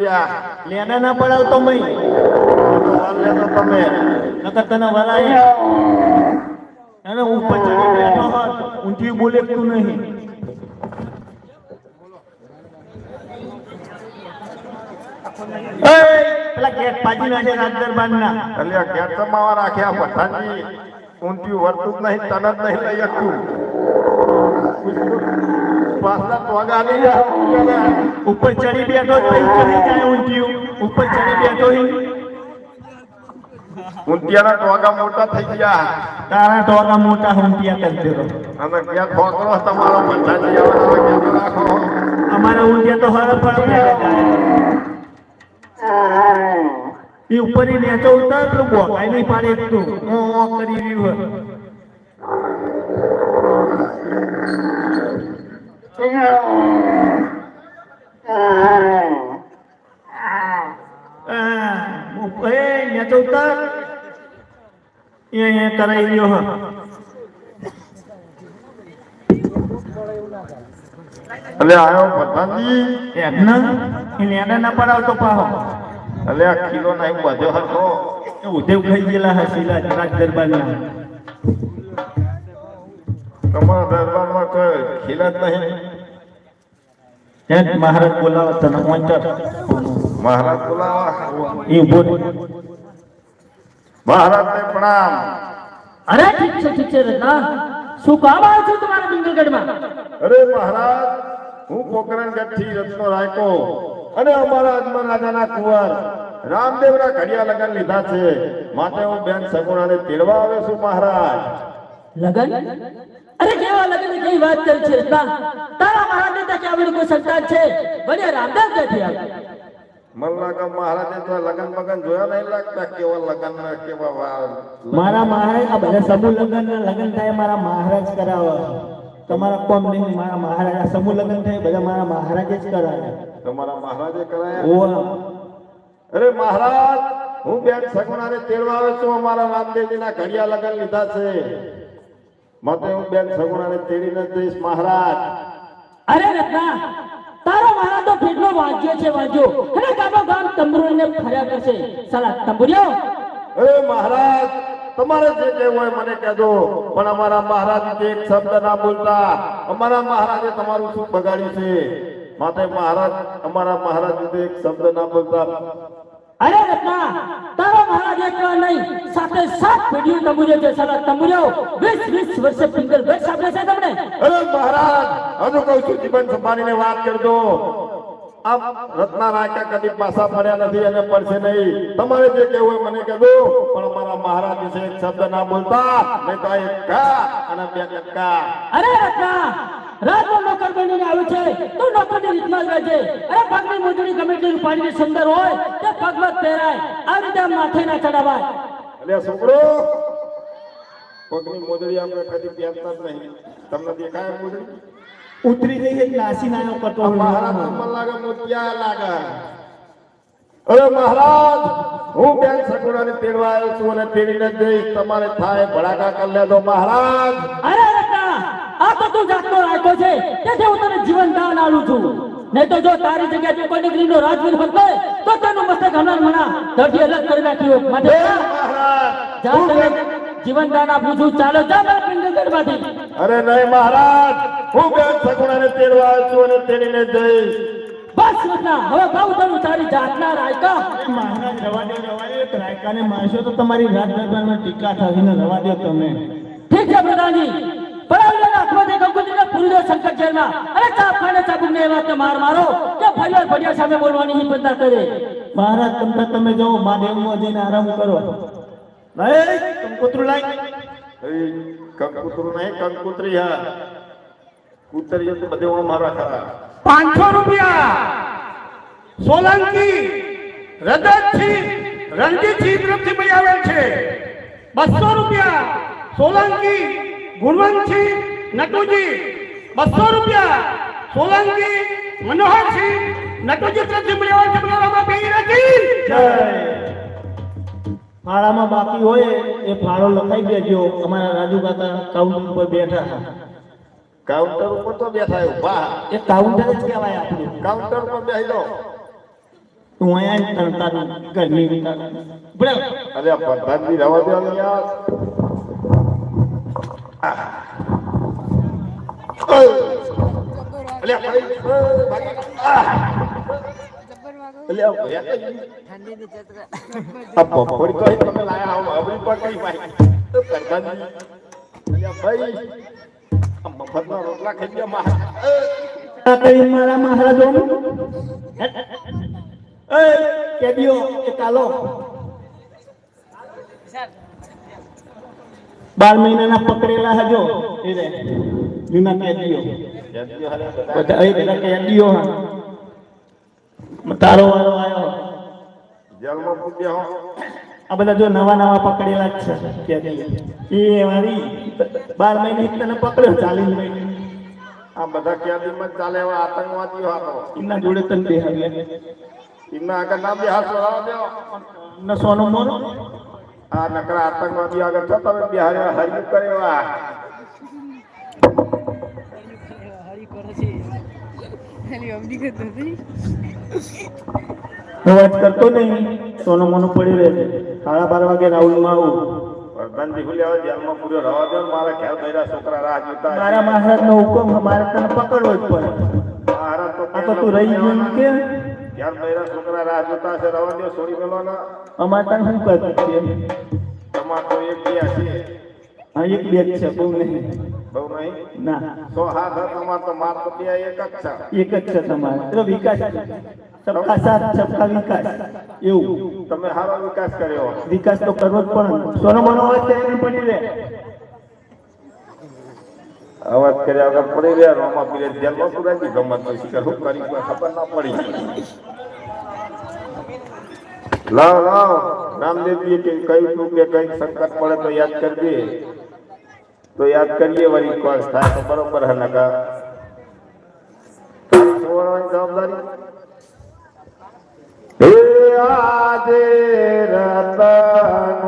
લેના ના પડાવતો મય. તમે. નકર તને વરાય. એને ઉપર ચડી બેઠો હોત ઊંધી બોલે. તું નહીં પેલા ગેટ પાજી નાખે રાજ દરબારના. એટલે ઘેર સમાવા રાખ્યા પઠાણજી ઊંધિયું વર્તું નહીં તને જ નહીં લઈ શકતું. પાછલા ટોગા નહીં જાય ઉપર ચડી બેઠો ચડી જાય ઊંધિયું. ઉપર ચડી બેઠો ઈ ઊંધિયાના ટોગા મોટા થઈ ગયા. તારા ટોગા મોટા કરતી રહો અને ઘેર ઠોકરો તમારો પઠાણજી આવે છે? કે રાખો? અમારા ઊંધિયા તો હર જાય એ ઉપર ઈ નેચો ઉતાર તો બોકાય નહીં પાડે તું. ઓ કરી રહ્યું હે. આ, ઉપ- એ ઉતાર એ કરાઈ રહ્યો હે. એટલે આવ્યો પઠાણજી એમને એ નેડા ના પડાવતો પાહો. એટલે આ કિલો નહીં વધ્યો હતો. એ ઉધેવ ખાઈ ગયેલા હે શીલા રાજ દરબારના તમારા દરબારમાં કોઈ ખીલ જ નહીં. હેડ મહારાજ બોલાવો તને મહારાજ બોલાવા. એ ઊભો મહારાજને પ્રણામ. અરે ઠીક છે ઠીક છે રત્ના શું કામ આવ્યો છો તમારા ડુંગરગઢમાં અરે મહારાજ હું પોકરણગઢથી રત્નો રાયકો અને અમારા અજમલ રાજાના કુંવર રામદેવના ઘડિયા લગન લીધા છે. માટે હું બેન સગુણાને તેડવા આવ્યો છું મહારાજ. લગન? અરે કેવા લગન કઈ વાત કરી છે રત્ના તારા મહારાજને ત્યાં આવેલું કોઈ સંતાન છે? બને રામદેવ ક્યાંથી આવ્યા? મન લાગે મહારાજે તો લગન બગન જોયા નહીં લાગતા કેવા લગન કેવા મારા મહારાજ આ બધા સમૂહ લગન થાય મારા મહારાજ કરાવે. તમારા કોમ નહીં મારા મહારાજ આ સમૂહ લગ્ન થાય બધા મારા મહારાજે જ કરાવે. તમારા મહારાજે કરાયા? અરે મહારાજ હું બેન સગુણાને તેડવા આવ્યો છું અમારા રામદેવજીના ઘડિયા લગન લીધા છે. માટે હું બેન સગુણાને તેડીને જઈશ મહારાજ. અરે રત્ના તારો મહારાજ તો કેટલો વાજ્યો છે વાજ્યો અને ગામો ગામ તંબુરોને ફર્યા કરશે. સાલા તંબુરિયો એ મહારાજ તમારે જે કહેવું હોય મને કહેજો. પણ અમારા મહારાજ એક શબ્દ ના બોલતા. અમારા મહારાજે તમારું શું બગાડ્યું છે. માટે મહારાજ અમારા મહારાજ એક શબ્દ ના બોલતા. અરે રત્ના તારો મહારાજ એક નહીં સાથે સાત પેઢીઓ તંબુરિયો છે. સાલા તંબુરિયો વીસ વીસ વર્ષે પિંગલ વર્ષ આપે છે તમને? અરે મહારાજ હજુ કહું છું જીવન સંભાળીને વાત કરજો. આમ રત્ના કદી પાછા ફર્યા નથી અને પડશે નહીં. તમારે જે કહેવું હોય મને કહેજો પણ અમારા મહારાજ વિશે એક શબ્દ ના બોલતા નહીં તો એક કા અને બે કટકા અરે રત્ના રાતનો નોકર બનીને આવ્યું છે. તું નોકરની રીતમાં જ રહેજે અરે પગની મોજડી ગમે તે પાડીને સુંદર હોય તે પગમાં પહેરાય. આ રીતે માથે ના ચડાવાય. એટલે છોકરો પગની મોદડી આપણે કદી પહેરતા જ નહીં. તમને દેખાય મોદડી ઉતરી ગઈ છે નાસી નાનો કટો મહારાજ મને લાગે મોતિયા લાગે. અરે મહારાજ હું બેન સગુણાને તેડવા આવ્યો છું અને તેડીને જઈશ. તમારે થાય ભડાકા કરી લેજો મહારાજ. અરે રત્ના આ તો તું જાતનો રાખ્યો છે. તેથી હું તને જીવન દાન આલું છું. નહીં તો જો તારી જગ્યાએ તું કોઈ દીકરીનો રાજવીર બનતો તો તેનું મસ્તક હમણાં મણા ધરતી અલગ કરી નાખ્યું. માટે મહારાજ જા તને જીવન દાન આપું છું ચાલો જા મારા પિંગલગઢમાંથી. અરે નહીં મહારાજ હું બેન સગુણાને તેડવા છું અને તેડીને જઈશ. બસ રત્ના હવે કહું તને તારી જાતના રાયકા. મહારાજ રવા દો રવા દો રાયકાને મારશો તો તમારી રાત દરબારમાં ટીકા થાવીને રવા દો તમે. ઠીક છે પ્રધાનજી પડાવી લેના ક્રોધે કંકુતિને પૂરી શંકર જેલમાં અને ચાપ ખાને ચાબુકને એવા કે માર મારો કે ફરિયાદ ફરિયાદ સામે બોલવાની હિંમત કરે. મહારાજ તમને તમે જાઓ મહાદેવમાં જઈને આરામ કરો. કંકોત્રું લાય એ કંકુતરું નહીં કંકુતરી હા કૂતરીઓ તો બધે મારા ખરા પાંચસો રૂપિયા. સોલંકી રજતથી રણજીતસિંહ તરફથી મળી આવેલ છે. બસો રૂપિયા. સોલંકી ગુણવંતસિંહ નટુજી. બસો રૂપિયા. સોલંકી મનોહરસિંહ નટુજી તરફથી મળી આવે છે. નથી જય. ફાળામાં બાકી હોય એ ફાળો લખાઈ દેજો. અમારા રાજુ કાકા કાઉન્ટર ઉપર બેઠા હતા. કાઉન્ટર ઉપર તો બેઠા ઊભા એ કાઉન્ટર જ કહેવાય આપણું. કાઉન્ટર ઉપર બેહી દો તું અહીંયા જ તરતા ગરમી. બરાબર અરે પ્રધાનજી રવા દો યાર. અલ્યા ભાઈ, ઓય, ભાઈ. આહ. અલ્યા ભયા કઈ? આ બપોરી તો તમે લાયા આવો અબરી પર કઈ ભાઈ તો પ્રધાનજી ભાઈ મફતના એ કાલો બાર મહિનાના પકડેલા હજો એ હા. તારો વારો આવ્યો જેલમાં પૂજ્યા આ બધા જો નવા નવા પકડેલા જ છે. એ મારી બાર મહિને તને પકડ્યો ચાલીસ મહિને. આ બધા ક્યાં ક્યાદીમાં ચાલે એવા આતંકવાદીઓ હતો એમના જોડે તને બેહાવ્યા એમના આગળ ના બિહાર ચડાવવા દો ન સોનો મોનો. આ નકરા આતંકવાદી આગળ છો તમે બિહાર હરિયું કરે એવા વાત કરતો નહીં. સોનો મોનો પડી રહે સાડા બાર વાગે રાઉન્ડમાં આવું. પ્રધાનજી ખુલ્યા આવે જેલમાં પૂર્યો રવા દો મારા ઘેર બૈરા છોકરા રાહ જોતા મારા મહારાજ નો હુકમ મારે તને પકડવો જ પડે. મહારાજ તો આ તો તું રહી ગયું કે? ઘેર બૈરા છોકરા રાહ જોતા છે રવા દો છોડી પેલો અમારે તને શું કરતું છે? તમાર તો એક બે હશે હા એક બે છે બહુ નહીં બહુ નહીં? ના. તો હા હોય તમાર તો માર તો બે એક જ છે. એક જ છે તમારે. એટલે વિકાસ. સબકા સાથ સબકા વિકાસ. એવું. તમે સારો વિકાસ કર્યો. વિકાસ તો કરવો જ પણ ને. સોનો મોનો અવાજ કરીને પડી રહે અવાજ કર્યા વગર પડી રહ્યા રોમા પીરે જેલમાં પુરાજી ગમત નો શિકાર શું કરી? ખબર ના પડી. લાવ લાવ. રામદેવજી કે કઈ તું કે કઈ સંકટ પડે તો યાદ કરજે. તો યાદ કરીએ વળી કોણ થાય તો બરોબર હે નકા જવાબદારી? હે આજે રતનું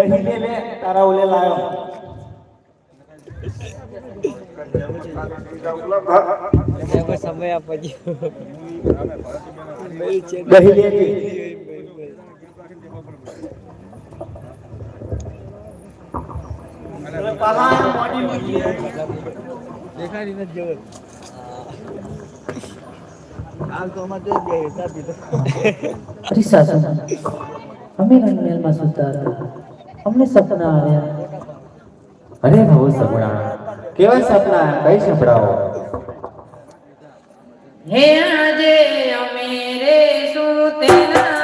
દહીં લે લે તારા લાયો. સમય આપો દહીં લે લે. દેખાડી નથી જવું હાલ તો. અમારે જ બે હિસાબ દીધો અરે સાસુ અમે રંગમેલમાં સૂતા હતા અમને સપના આવ્યા. અરે બહુ સપના. કેવા સપના? કઈ સંભળાવો હે આજે અમે રે સુતેલા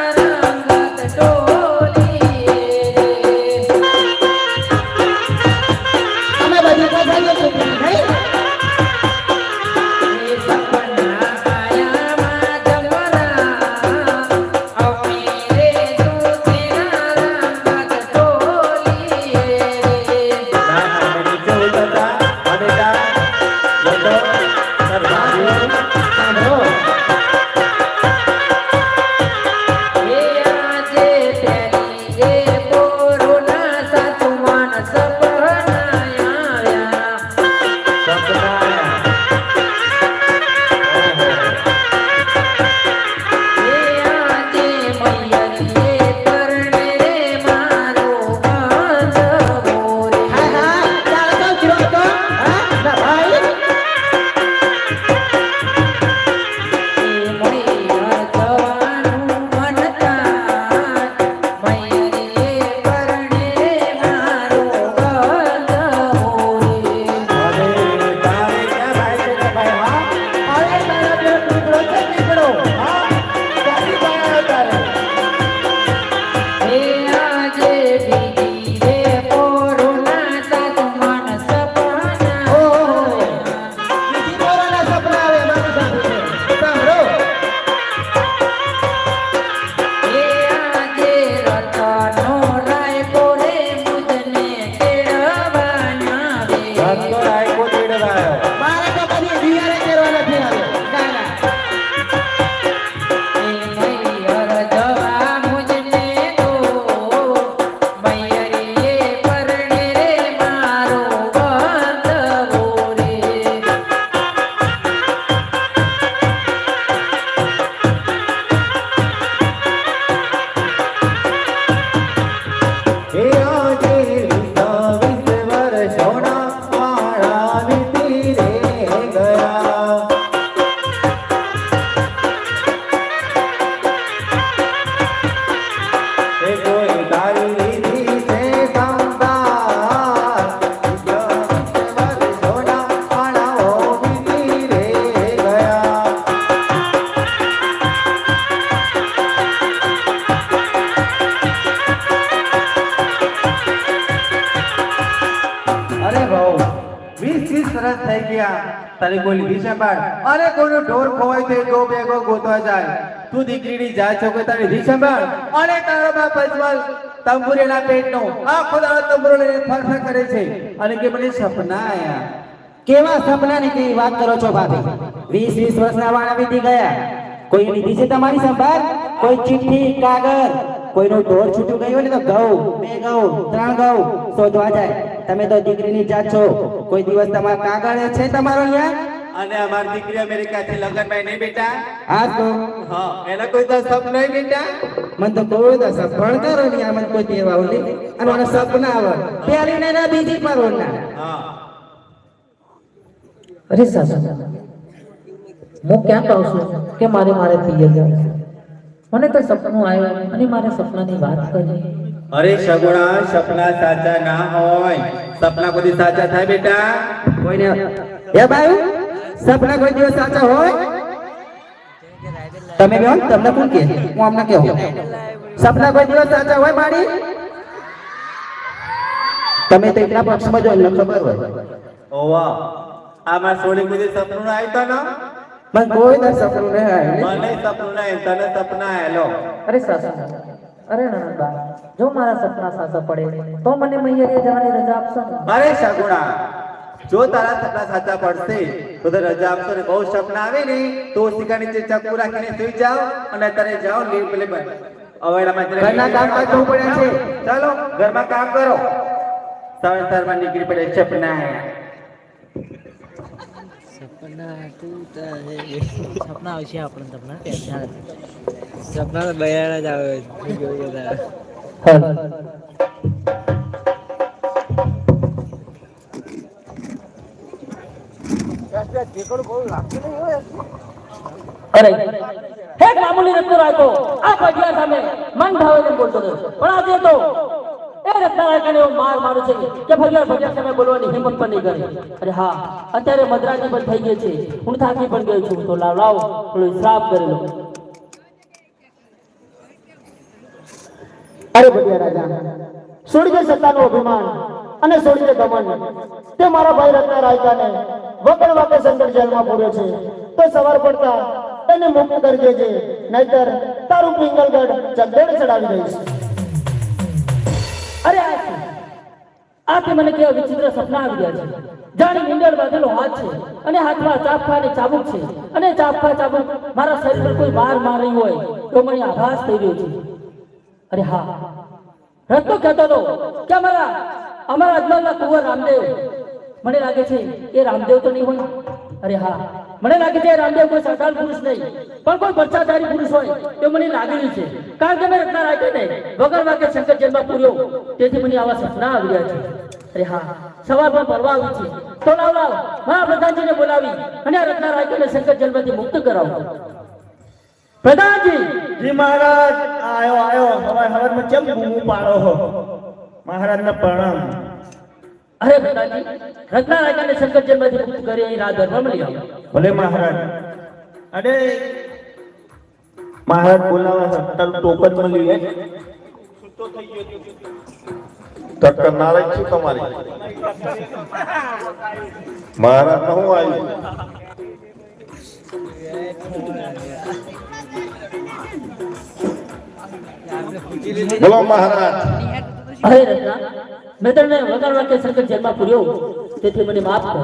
વીસ વીસ વર્ષ થઈ ગયા. તારી બોલી લીધી છે અરે કોઈનો ઢોર ખોવાય છે જો બેગો ગોતવા જાય. તું દીકરીની જાય છો કે તારી છે પણ અરે તારો બાપ અજમલ તંબુરેના પેટનો. આખો દાડો તંબુરો લઈને ફરફર કરે છે. અને કે મને સપના આયા. કેવા સપનાની કેવી વાત કરો છો ભાભી? વીસ વીસ વર્ષના વાળા વીતી ગયા. કોઈ લીધી છે તમારી સંભાળ? કોઈ ચિઠ્ઠી, કાગળ? કોઈનું ઢોર છૂટું ગયું ને તો ઘઉં બે ઘઉં, ત્રણ ઘઉં શોધવા જાય. તમે તો દીકરીની જાત છો. કોઈ દિવસ તમારા કાગળ છે તમારો અહીંયા અને અમારી દીકરી અમેરિકાથી લગ્નમાં નહીં બેટા. હા તો? હા એના કોઈ તો સપ નહીં બેટા. મને તો કોઈ તો સફળ કરો ને આ મને કોઈ આવું ઓલી અને મને સપના આવે. પેલી ને ના બીજી પર ઓના હા. અરે સાસુ હું ક્યાં કહું છું કે મારે મારે થઈ ગયા મને તો સપનું આવ્યું અને મારા સપનાની વાત કરી. અરે સગુણા સપના સાચા ના હોય. સપના કોઈ સાચા થાય બેટા? કોઈને? એ ભાઈ સપના કોઈ દિવસ સાચા હોય? તમે બેન તમને કોણ કે હું અમને કહું. સપના કોઈ દિવસ સાચા હોય માડી તમે તો એટલા પક્ષમાં જો એમને ખબર હોય. ઓવા આમાં સોળી બધી સપનું આવ્યું ને? મને કોઈ સપનું નહીં આવ્યું મને સપનું નહીં તને સપના આવેલો અરે સાસુ અરે નણંદબા જો મારા સપના સાચા પડે તો મને મૈયરે જવાની રજા આપશો અરે સગુણા જો તારા સપના સાચા પડશે તો તો રજા આપશો ને. બહુ સપના આવે ને તો ઓશિકા નીચે ચક્કુ રાખીને સુઈ જાઓ અને તારે જાઓ લીવ પેલે અવેડામાં જરા ઘરના કામ કાજ બહુ પડ્યા છે. ચાલો ઘરમાં કામ કરો. સવાર સવારમાં નીકળી પડે સપના. સપના તૂટા હે. સપના આવશે આપણને તમને? ટેન્શન સપના તો બયાડા જ આવે મામૂલી રસ્તો રાખ્યો. આ પગલા સામે મન ભાવે બોલતો પણ આજે તો એ રત્નારાયણ એવો ભગવાન ભગવાન અત્યારે મદ્રાજી પણ થઈ ગઈ છે. હું થાકી પણ ગયો છું. તો લાવ લાવ થોડો શ્રાપ કરી અરે ભટિયા રાજા દે સત્તાનું અભિમાન અને છોડી દમન. તે મારા ભાઈ રત્ના રાયકાને વગર વાકે સંકટ જેલમાં પૂર્યો છે. તો સવાર પડતા એને મુક્ત કરી દેજે. નહીતર તારું પિંગલગઢ ચંદેડ ચડાવી દઈશ. અરે આ છે. આ તે મને કેવા વિચિત્ર સપના આવી ગયા છે. જાણે નીંદર બાંધેલો હાથ છે અને હાથમાં ચાપખા અને ચાબુક છે. અને ચાપખા ચાબુક મારા શરીર પર કોઈ બાર મારી હોય તો મને આભાસ થઈ રહ્યો છે. અરે હા. રત્નો કહેતો હતો કે અમારા અમારા અજમલના કુંવર રામદેવ. મને લાગે છે એ રામદેવ તો નહીં હોય. અરે હા. મને લાગે છે રામદેવ કોઈ સરદાર પુરુષ નહીં, પણ કોઈ ભ્રષ્ટાચારી પુરુષ હોય તો મને લાગેલું છે. કારણ કે મેં રત્ના રાખ્યો ને વગર વાગે શંકર જેલમાં પૂર્યો, તેથી મને આવા સપના આવી રહ્યા છે. અરે હા સવારમાં ભરવા આવી છે. તો લાવ લાવ મારા પ્રધાનજીને બોલાવી અને આ રત્ના રાખ્યોને શંકર જેલમાંથી મુક્ત કરાવો. પ્રધાનજી! જી મહારાજ, આયો આયો હવે હવે કેમ બૂમું પાડો હો? મહારાજને પ્રણામ. અરે પ્રધાનજી રત્ના રાખ્યાને શંકર જેલમાંથી મુક્ત કરી અહીં રાત ધર્મ લઈ આવો ભલે મહારાજ અરે મહારાજ બોલાવે છે તારું ટોકન મળ્યું હે ટક્કર નારાજ છું તમારી મહારાજ હું આવ્યું બોલો મહારાજ અરે રત્ના મેં વગર વાક્ય શંકર જેલમાં પૂર્યો તેથી મને માફ કર.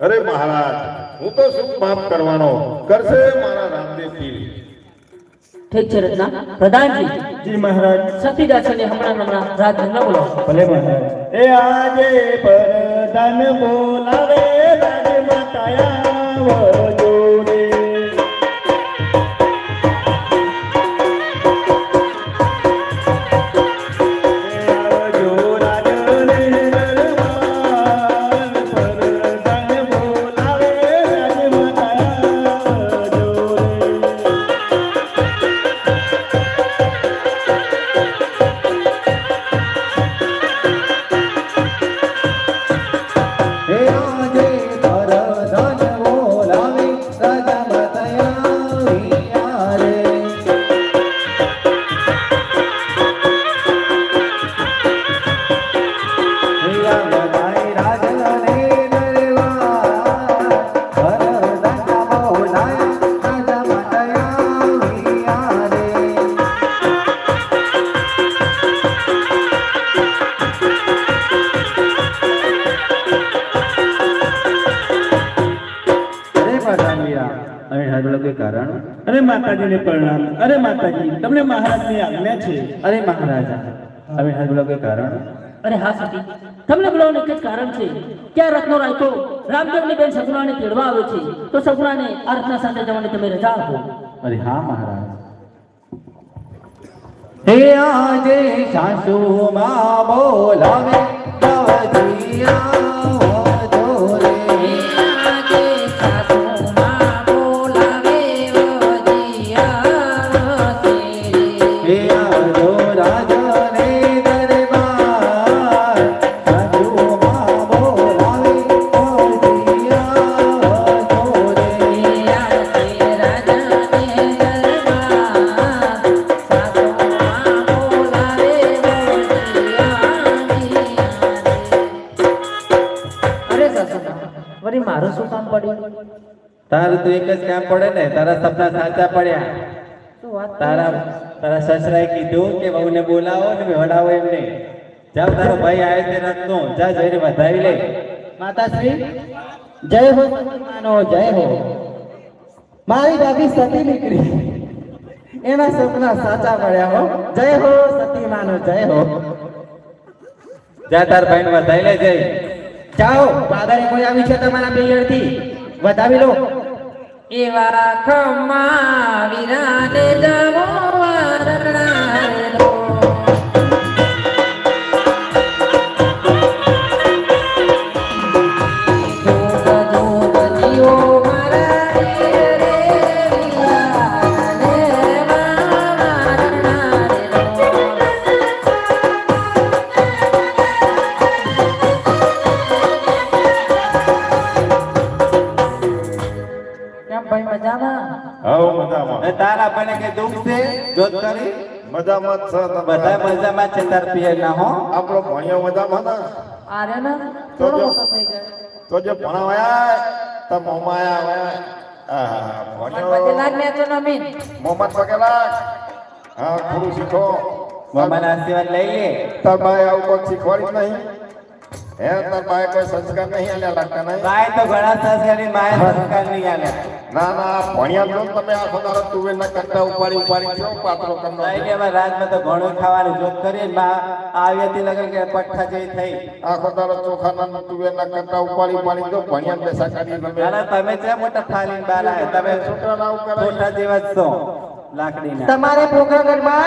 અરે મહારાજ હું તો શું માફ કરવાનો? કરશે મારા રામદેવ ઠીક છે રત્ના પ્રધાનજી. જી મહારાજ. સતીદાસને હમણાં હમણાં રાજ ન બોલાવો. ભલે મહારાજ. એ આજે પરદાન બોલાવે માતાજીને પ્રણામ. અરે માતાજી તમને મહારાજની આજ્ઞા છે. અરે મહારાજા હવે હરબળ કોઈ કારણ? અરે હા સતી તમને બોલાવવાનું એક જ કારણ છે. કે આ રત્નો રાખ્યો? રામદેવની બેન સગુણાને તેડવા આવે છે. તો સગુણાને આ રત્ના સાથે જવાની તમે રજા આપો. અરે હા મહારાજ. હે આજે સાસુ માં બોલાવે તારા સપના સાચા પડ્યા. તારા તારા સસરાએ કીધું કે વહુને બોલાવો ને વડાવો એમને જાવ તારો ભાઈ આવે તે રાતનો. જા જઈને વધાવી લે. માતાશ્રી જય હો માનો જય હો. મારી દાદી સતી નીકળી. એના સપના સાચા પડ્યા હો. જય હો સતીમાનો જય હો. જા તાર ભાઈને વધાવી લે જય જાઓ પાદરે કોઈ આવી છે તમારા પિયરથી વધાવી લો. એવા ખમા વિરાને જવો. ને તારા પણ કે દુઃખ છે? જોત કરી મજામાં જ છે તમે. બધા મજામાં છે તાર પિયર ના હો? આપણો ભણ્યો મજામાં ના? અરે ના તો થોડો થઈ ગયો. તો જે ભણાવાયા તો મોમાયા આવ્યા આહા, ભણ્યો. બદલાગ ને તો નમીન પગેલા હા થોડું શીખો. મમ્માના આશીર્વાદ લઈ લે. તાર ભાઈ આવું કોઈ શીખવાડી નહીં. હે તાર ભાઈ કોઈ સંસ્કાર નહીં આલ્યા લાગતા નહીં? માય તો ઘણા સંસ્કારની માય સંસ્કાર નહીં આલે ના ના ભણ્યા જો તમે આખો દાડો તુવેર ના કરતા ઉપાડી ઉપાડી કેવો પાત્રો કરનો લઈ લે હવે રાજમાં તો ઘણું ખાવાનું જોત કરી માં આવ્યાથી લગન કે પઠ્ઠા જેવી થઈ. આખો દાડો ચોખા ના તુવેર ના કરતા ઉપાડી ઉપાડી જો ભણ્યા બેસા કાઢી તમે તમે છે મોટા થાલી બાલા તમે છોકરા આવું કરે જેવા જ છો. લાકડીના. તમારે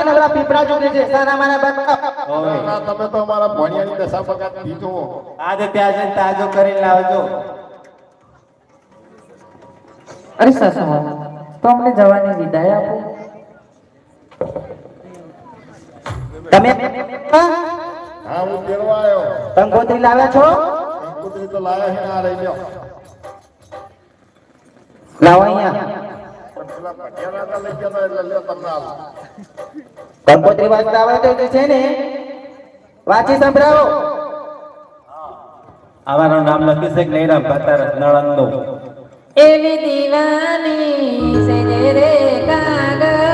નવરા પીપળા ચૂકે છે. સારા મારા બાપા ઓય. તમે તો અમારા ભણ્યાની દશા બગાડ દીધો. આજે ત્યાં જઈને તાજો કરીને લાવજો. અરે સાસુ તો અમને જવાની વિદાય આપો. તમે હા હું? તેડવા આવ્યો કંકોત્રી લાવ્યા છો? કંકોત્રી તો લાવ્યા છે આ રહી લ્યો. લાવો અહીંયા. કંકોત્રી વાંચતા આવડે તો છે ને વાંચી સંભળાવો. અમારું નામ લખ્યું છે નૈરામ નહીં રામ એવી દીવાની છે કાગળ.